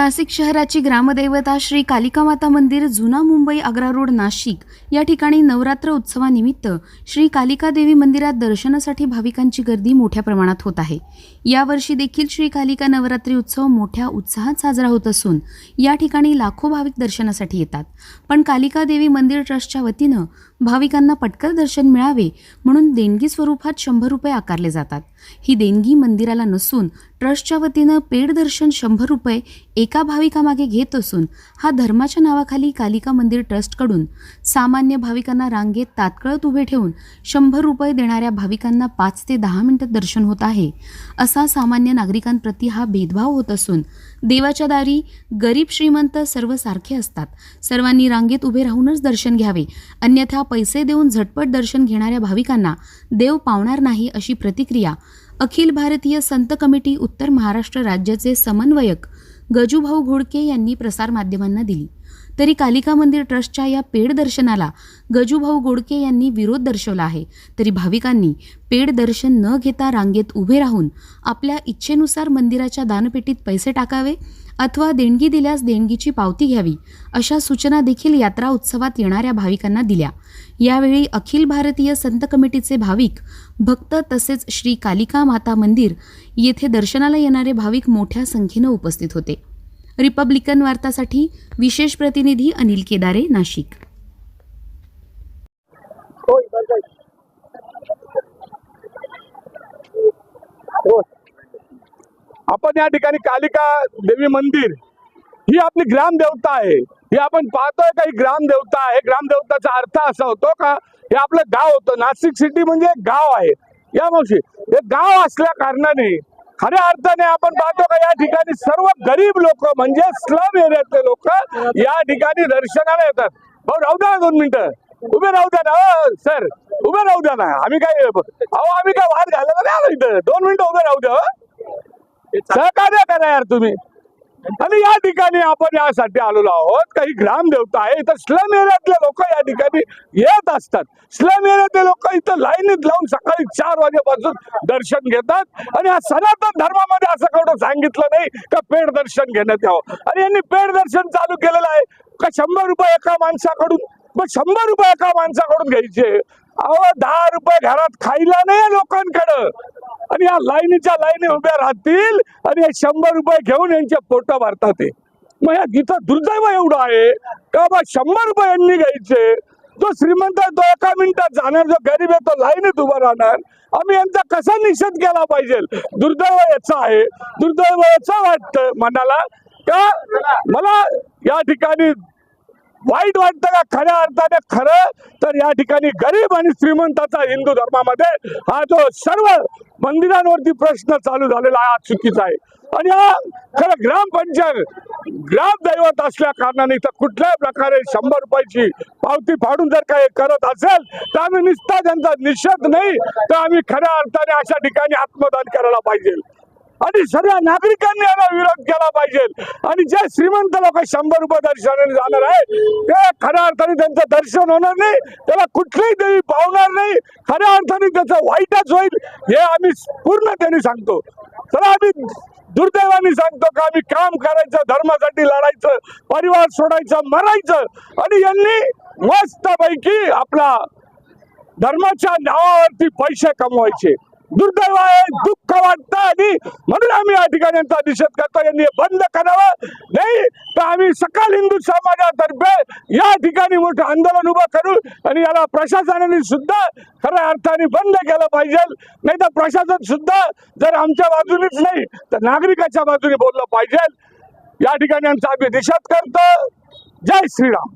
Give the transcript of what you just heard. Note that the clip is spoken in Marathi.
नाशिक शहराची ग्रामदैवता श्री कालिका माता मंदिर जुना मुंबई आग्रा रोड नाशिक. या ठिकाणी नवरात्र उत्सवानिमित्त श्री कालिका देवी मंदिरात दर्शनासाठी भाविकांची गर्दी मोठ्या प्रमाणात होत आहे. यावर्षी देखील श्री कालिका नवरात्री उत्सव मोठ्या उत्साहात साजरा होत असून या ठिकाणी लाखो भाविक दर्शनासाठी येतात. पण कालिका देवी मंदिर ट्रस्टच्या वतीनं भाविकांना पटकन दर्शन मिळावे म्हणून देणगी स्वरूपात शंभर रुपये आकारले जातात. ही देणगी मंदिराला नसून ट्रस्टच्या वतीनं पेड दर्शन शंभर रुपये एका भाविकामागे घेत असून हा धर्माच्या नावाखाली कालिका मंदिर ट्रस्टकडून सामान्य भाविकांना रांगेत तात्कळत उभे ठेवून शंभर रुपये देणाऱ्या भाविकांना पाच ते दहा मिनिटं दर्शन होत आहे. असा सामान्य नागरिकांप्रती हा भेदभाव होत असून देवाच्या दारी गरीब श्रीमंत सर्व सारखे असतात. सर्वांनी रांगेत उभे राहूनच दर्शन घ्यावे. अन्यथा पैसे देऊन झटपट दर्शन घेणाऱ्या भाविकांना देव पावणार नाही अशी प्रतिक्रिया अखिल भारतीय संत कमिटी उत्तर महाराष्ट्र राज्याचे समन्वयक गजूभाऊ घोडके यांनी प्रसारमाध्यमांना दिली. तरी कालिका मंदिर ट्रस्टच्या या पेड दर्शनाला गजूभाऊ गोडके यांनी विरोध दर्शवला आहे. तरी भाविकांनी पेड दर्शन न घेता रांगेत उभे राहून आपल्या इच्छेनुसार मंदिराच्या दानपेटीत पैसे टाकावे अथवा देणगी दिल्यास देणगीची पावती घ्यावी अशा सूचना देखील यात्रा उत्सवात येणाऱ्या भाविकांना दिल्या. यावेळी अखिल भारतीय संत कमिटीचे भाविक भक्त तसेच श्री कालिका माता मंदिर येथे दर्शनाला येणारे भाविक मोठ्या संख्येनं उपस्थित होते. रिपब्लिकन वार्तासाठी विशेष प्रतिनिधी अनिल केदारे नाशिक. आपण या ठिकाणी कालिका देवी मंदिर ही आपली ग्रामदेवता आहे. हे आपण पाहतोय का ही ग्रामदेवता आहे. ग्रामदेवताचा अर्थ असा होतो का हे आपलं गाव होतं. नाशिक सिटी म्हणजे गाव आहे. या मावशी हे गाव असल्या कारणाने खऱ्या अर्थाने आपण पाहतो का या ठिकाणी सर्व गरीब लोक म्हणजे स्लम एरियातले लोक या ठिकाणी दर्शनाला येतात. भाऊ राहू द्या दोन मिनिटं. उभे राहू द्या ना सर. उभे राहू द्या ना. आम्ही काय अहो आम्ही काय वाद घालायला नाही आलो इथं. दोन मिनिटं उभे राहू द्या सहकार्य करा यार तुम्ही. आणि या ठिकाणी आपण यासाठी आलेलो आहोत. काही ग्रामदेवता आहे. इथं स्लम एरियातले लोक या ठिकाणी येत असतात. स्लम एरियातले लोक लाईनीत लावून सकाळी चार वाजेपासून दर्शन घेतात. आणि या सनातन धर्मामध्ये असं कोणतं सांगितलं नाही का पेड दर्शन घेण्यात यावं. आणि यांनी पेड दर्शन चालू केलेलं आहे. का शंभर रुपये एका माणसाकडून? मग शंभर रुपये एका माणसाकडून घ्यायचे. अहो दहा रुपये घरात खायला नाही लोकांकडं. आणि या लाईनीच्या लाईनी उभ्या राहतील आणि हे शंभर रुपये घेऊन यांचे पोट भरतात मग या इथं दुर्दैव एवढं आहे का बा शंभर रुपये यांनी घ्यायचे? जो श्रीमंत आहे तो एका मिनिटात जाणार जो गरीब आहे तो लाईनीत उभा राहणार. आम्ही यांचा कसा निषेध केला पाहिजे? दुर्दैव याचा आहे. दुर्दैव याचा वाटतं मनाला. का मला या ठिकाणी वाईट वाटतं का? खऱ्या अर्थाने खरं. तर या ठिकाणी गरीब आणि श्रीमंताचा हिंदू धर्मामध्ये हा जो सर्व मंदिरांवरती प्रश्न चालू झालेला आहे हा चुकीचा आहे. आणि हा खरं ग्रामपंचायत ग्रामदैवत असल्या कारणाने तर कुठल्याही प्रकारे शंभर रुपयाची पावती फाडून जर काही करत असेल तर आम्ही निसता त्यांचा निषेध नाही तर आम्ही खऱ्या अर्थाने अशा ठिकाणी आत्मदान करायला पाहिजे. आणि सर्व नागरिकांनी याला विरोध केला पाहिजे. आणि जे श्रीमंत लोक शंभर रुपये दर्शनाने जाणार आहे ते खऱ्या अर्थाने त्यांचं दर्शन होणार नाही त्याला कुठलीही देवी पावणार नाही खऱ्या अर्थाने त्याचं वाईटच होईल हे आम्ही पूर्ण त्यांनी सांगतो. तर आम्ही दुर्दैवाने सांगतो का आम्ही काम करायचं धर्मासाठी लढायचं परिवार सोडायचं मरायचं. आणि यांनी मस्तपैकी आपला धर्माच्या नावावरती पैसे कमवायचे. दुर्दैव आहे दुःख वाटतं आणि म्हणून आम्ही या ठिकाणी यांचा निषेध करतो यांनी बंद करावं. नाही तर आम्ही सकाळ हिंदू समाजातर्फे या ठिकाणी मोठं आंदोलन उभं करू आणि याला प्रशासनाने सुद्धा खऱ्या अर्थाने बंद केलं पाहिजे. नाही तर प्रशासन सुद्धा जर आमच्या बाजूनेच नाही तर नागरिकाच्या बाजूने बोललं पाहिजे. या ठिकाणी आमचा आम्ही निषेध करतो. जय श्रीराम.